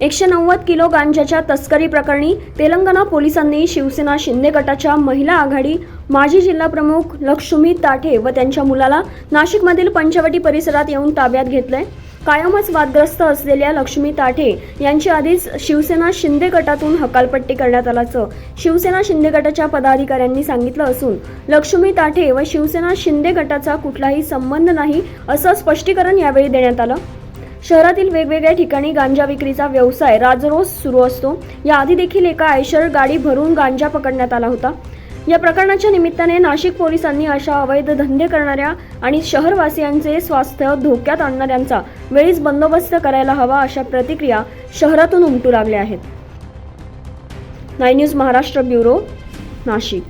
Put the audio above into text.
एकशे नव्वद किलो गांजाच्या तस्करी प्रकरणी तेलंगणा पोलिसांनी शिवसेना शिंदे गटाच्या महिला आघाडी माजी जिल्हाप्रमुख लक्ष्मी ताठे व त्यांच्या मुलाला नाशिकमधील पंचवटी परिसरात येऊन ताब्यात घेतलंय. कायमच वादग्रस्त असलेल्या लक्ष्मी ताठे यांची आधीच शिवसेना शिंदे गटातून हकालपट्टी करण्यात आल्याचं शिवसेना शिंदे गटाच्या पदाधिकाऱ्यांनी सांगितलं असून लक्ष्मी ताठे व शिवसेना शिंदे गटाचा कुठलाही संबंध नाही असं स्पष्टीकरण यावेळी देण्यात आलं. शहरातील वेगवेगळ्या ठिकाणी गांजा विक्रीचा व्यवसाय राजरोज सुरू असतो. याआधी देखील एका आयशर गाडी भरून गांजा पकडण्यात आला होता. या प्रकरणाच्या निमित्ताने नाशिक पोलिसांनी अशा अवैध धंदे करणाऱ्या आणि शहरवासियांचे स्वास्थ्य धोक्यात आणणाऱ्यांचा वेळीच बंदोबस्त करायला हवा अशा प्रतिक्रिया शहरातून उमटू लागल्या आहेत. नाय न्यूज महाराष्ट्र ब्युरो नाशिक.